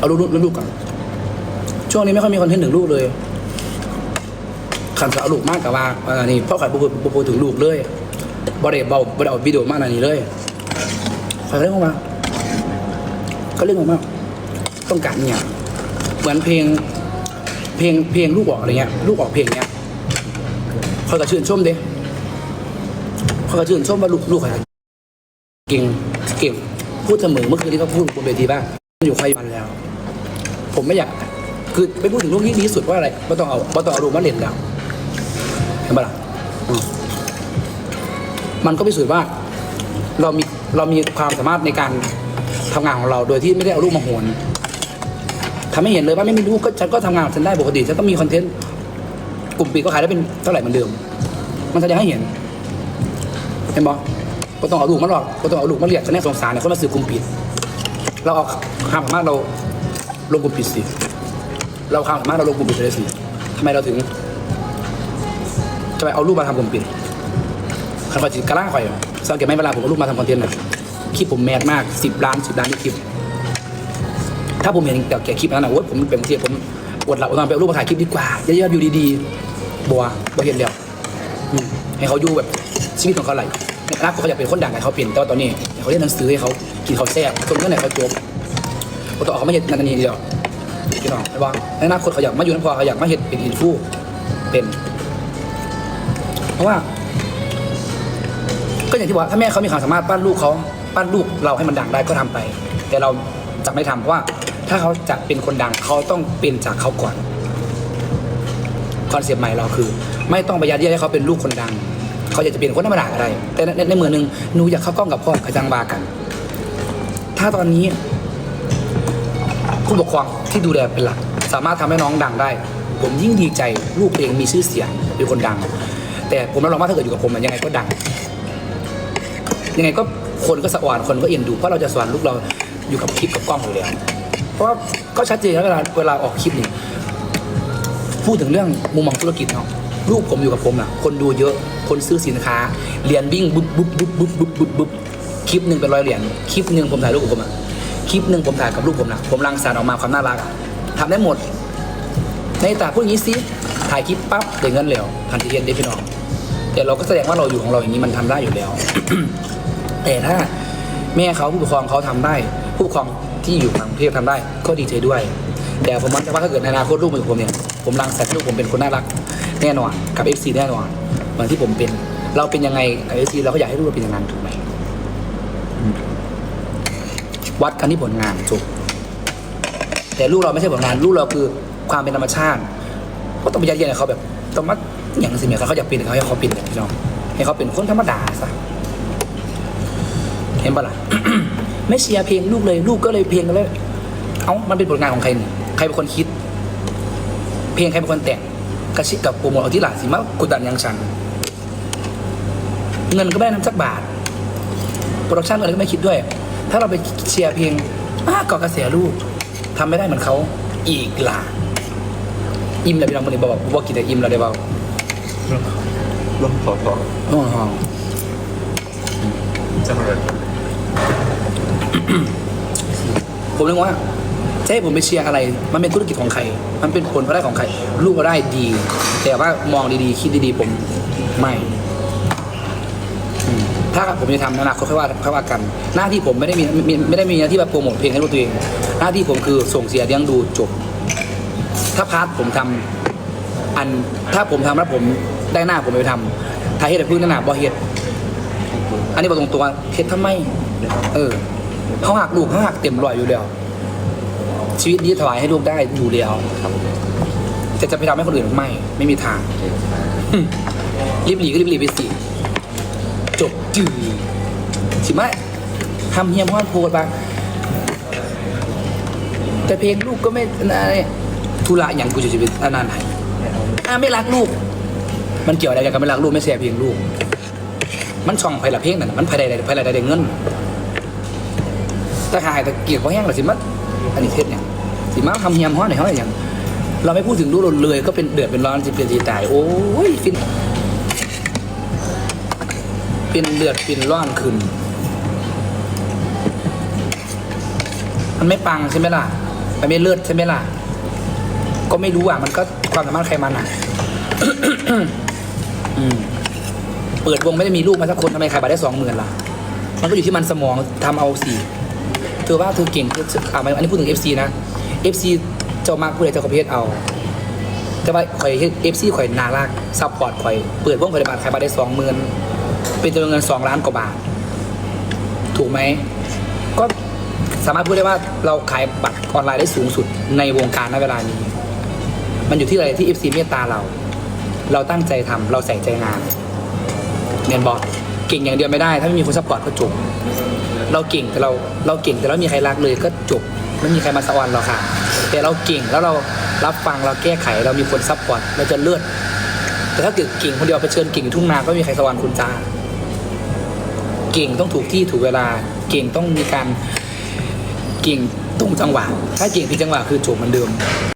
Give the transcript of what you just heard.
เอาลูกลูกลูกก่อนช่วงนี้ไม่ค่อยมีคอนเทนต์ถึงลูกเลยขันจะเอาลูกมากกับว่าอันนี้พ่อขายปูปูปูถึงลูกเลยบอดเดเบาบอดเอาวิดีโอมากอันนี้เลยขอยเรื่องออกมาก็เรื่องออกมาต้องการเนี่ยเหมือนเพลง เพลงเพลงลูกออกอะไรเงี้ยลูกออกเพลงเงี้ยคอยกระชื่นชมเด้คอยกระชื่นชมว่าลูกลูกใครเก่งเก่งพูดเสมอเมื่อคืนนี้ก็พูดบนเวทีบ้างอยู่ใครมันแล้ว ผมไม่อยากคือไปพูดถึงลูกที่ดีที่สุดว่าอะไรไม่ต้องเอาไม่ต้องเอาลูกมาเล่นแล้วเห็นปะล่ะมันก็พิสูจน์ว่าเรามีเรามีความสามารถในการทำงานของเราโดยที่ไม่ได้เอาลูกมาโหนทำให้เห็นเลยว่าไม่มีลูกก็ฉันก็ทำงานฉันได้ปกติฉันก็มีคอนเทนต์กลุ่มปิดก็ขายได้เป็นเท่าไหร่เหมือนเดิม มันแสดงให้เห็นเห็นบอก็ต้องเอาลูกมาหรอกก็ต้องเอาลูกมาเรียกคะแนนสงสารเนี่ยคนมาซื้อกลุ่มปิดเราเอาความสามารถเรา ลงกลุ่มปิดสิเราความสามารถเราลงกลุ่มปิดไปเลยสิทำไมเราถึงทำไมเอารูปมาทำกลุ่มปิดคันว่าจิตกระล่างข่อยสังเกตไหมเวลาผมเอารูปมาทำคอนเทนต์น่ะคลิปผมแมสมากสิบล้านสิบล้านที่คลิป ถ้าผมเห็นแต่แกคลิปนั้นนะโอ้ยผมเป็นเทียผมอดหลับอดนอนไปเอารูปมาถ่ายคลิปดีกว่าเยอะๆอยู่ดีๆบัวบัวเห็นแล้วให้เขาอยู่แบบชีวิตของเขาไหลในอนาคตเขาอยากเป็นคนดังให้เขาเป็นแต่ว่าตอนนี้เขาเรียนหนังสือให้เขากินเขาแซ่บจนเมื่อไหร่เขาจบ เขาต้องออกเขาไม่เห็นนันนี่เดียวพี่น้องใช่ปะในอนาคตเขาอยากมาอยู่น้ำพอเขาอยากมาเห็นเป็นอินฟูเป็น เพราะว่า ก็อย่างที่บอกถ้าแม่เขามีความสามารถปั้นลูกเขาปั้นลูกเราให้มันดังได้ก็ทำไป แต่เราจะไม่ทำเพราะว่า ถ้าเขาจะเป็นคนดังเขาต้องเป็นจากเขาก่อนคอนเซปต์ใหม่เราคือ ไม่ต้องไปยัดเยียดให้เขาเป็นลูกคนดัง เขาอยากจะเป็นคนธรรมดาอะไร แต่ในในในเมือหนึ่งหนูอยากเข้ากล้องกับพ่อขจังบากัน ถ้าตอนนี้ ผู้ปกครองที่ดูแลเป็นหลัก สามารถทำให้น้องดังได้ ผมยิ่งดีใจลูกเองมีชื่อเสียงเป็นคนดัง แต่ผมรับรองว่าถ้าเกิดอยู่กับผมยังไงก็ดัง ยังไงก็คนก็สะอ่อนคนก็เอ็นดูเพราะเราจะสอนลูกเราอยู่กับคลิปกับกล้องอยู่แล้วเพราะว่าก็ชัดเจนแล้วเวลาเวลาออกคลิปนี่พูดถึงเรื่องมุมมองธุรกิจเนาะลูกผมอยู่กับผมนะคนดูเยอะคนซื้อสินค้าเหรียญวิ่งบุ๊บบุ๊บบุ๊บบุ๊บบุ๊บบุ๊บบุ๊บคลิปหนึ่งเป็นร้อยเหรียญคลิปหนึ่งผมถ่ายรูปกับผมอะ คลิปหนึ่งผมถ่ายกับลูกผมนะผมรังสรรค์ออกมาความน่ารักอะทำได้หมด ในตาพูดอย่างนี้สิถ่ายคลิปปั๊บเดี๋ยวเงินเร็วพันทีเดียนได้พี่น้องแต่เราก็แสดงว่าเราอยู่ของเราอย่างนี้มันทำได้อยู่แล้ว แต่ถ้าแม่เขาผู้ปกครองเขาทำได้ ผู้ปกครองที่อยู่ต่างเทศทำได้ ก็ดีใจด้วย แต่ผมมั่นใจว่าถ้าเกิดในอนาคตลูกของผมเนี่ยผมรังสรรค์ลูกผมเป็นคนน่ารักแน่นอนกับ FC แน่นอนเหมือนที่ผมเป็น เราเป็นยังไงกับ FC เราก็อยากให้ลูกเราเป็นอย่างนั้นถูกไหม วัดกันที่ผลงานจบแต่ลูกเราไม่ใช่ผลงาน ลูกเราคือความเป็นธรรมชาติ ก็ต้องไปยัดเยียดให้เขาแบบต้องมาอย่างสิเมียเขาอยากเป็นเขาให้เขาเป็นพี่น้องให้เขาเป็นคนธรรมดาซะเห็นปะล่ะไม่เชียร์เพลงลูกเลย ลูกก็เลยเพลงก็เลยเอ้ามันเป็นผลงานของใครนี่ใครเป็นคนคิด เพลงใครเป็นคนแต่งกระชิกับโปรโมทเอาที่หลังสิมากดดันยังฉันเงินก็ไม่ได้นำสักบาทโปรดักชั่นอะไรก็ไม่คิดด้วย ถ้าเราไปเชียร์เพลงอ้าก่อกระแสลูกทำไม่ได้เหมือนเขาอีกล่ะอิ่มเลยพี่น้องคนนี้บอกว่ากินแต่อิ่มแล้วได้เปล่าลมขอขออ๋อจังเลยผมนึกว่าจะให้ผมไปเชียร์อะไร มันเป็นธุรกิจของใคร มันเป็นผลพลอยได้ของใคร ลูกก็ได้ดี แต่ว่ามองดีๆ คิดดีๆ ผมไม่อืม ถ้าผมจะทำในอนาคตค่อยว่าค่อยว่ากัน หน้าที่ผมไม่ได้มีมีไม่ได้มีหน้าที่แบบโปรโมทเพลงให้ลูกตัวเอง หน้าที่ผมคือส่งเสียเลี้ยงดูจบ ถ้าพาร์ทผมทำอันถ้าผมทำแล้วผมได้หน้าผมไปทำถ้าเฮ็ดแต่พึ่งหน้าบ่เฮ็ดอันนี้บอกตรงตัวเฮ็ดทำไม เออเขาหักลูกเขาหักเต็มร้อยอยู่แล้วชีวิตนี้ถวายให้ลูกได้อยู่แล้วครับแต่จะไปทำให้คนอื่นไม่ ไม่มีทางอืมรีบหลีก็รีบหลีไปสิ จบจืดสิไม่ทำเฮียมฮ้อนโพดปะแต่เพลงลูกก็ไม่อะไรธุระอย่างกูจะชีวิตอนานไหนอ่าไม่รักลูก มันเกี่ยวอะไรกันไม่รักลูกไม่แชร์เพลงลูก มันช่องไผ่ละเพลงนั่นมันไผ่ใดไผ่ใดใดเงินแต่หายแต่เกลียดเพราะแห้งหรอสิมัดอันนี้เทศเนี่ยสิมาทำเฮียมฮ้อนในห้องอะไรอย่าง เราไม่พูดถึงรูปเลยก็เป็นเดือดเป็นร้อนสิเป็นทีตาย โอ้ยฟิน เป็นเดือดเป็นร้อนขึ้น มันไม่ปังใช่ไหมล่ะ มันไม่เลิศใช่ไหมล่ะ ก็ไม่รู้อะ มันก็ความสามารถใครมันอะเปิดวงไม่ได้มีลูกมาสักคนทำไมขายบัตรได้สองหมื่นล่ะ มันก็อยู่ที่มันสมองทำเอาสิเธอว่าเธอเก่งเธออ่าอันนี้พูดถึง FC นะ FC เจ้ามากผู้ใดเจ้าประเภทเอา แต่ว่าข่อยเอฟซีข่อยนาลากซัพพอร์ตข่อย เปิดวงข่อยได้บัตรขายบัตรได้สองหมื่น เป็นจำนวนเงินสองล้านกว่าบาท ถูกไหม ก็สามารถพูดได้ว่าเราขายบัตรออนไลน์ได้สูงสุดในวงการณเวลานี้ มันอยู่ที่อะไรที่ FC เมตตาเรา เราตั้งใจทำเราใส่ใจงานเนียนบอกเก่งอย่างเดียวไม่ได้ ถ้าไม่มีคนซัพพอร์ตก็จบ เราเก่งแต่เราเราเก่งแต่เรามีใครรักเลยก็จบไม่มีใครมาสวรรค์เราค่ะ แต่เราเก่งแล้วเรารับฟังเราแก้ไขเรามีคนซัพพอร์ตเราจะเลือดแต่ถ้าเกิดเก่งคนเดียวไปเชิญเก่งอยู่ทุ่งนาก็ม่มีใครสวรรค์คุณจ้า เก่งต้องถูกที่ถูกเวลา เก่งต้องมีการเก่งตรงจังหวะ ถ้าเก่งผิดจังหวะคือจบเหมือนเดิม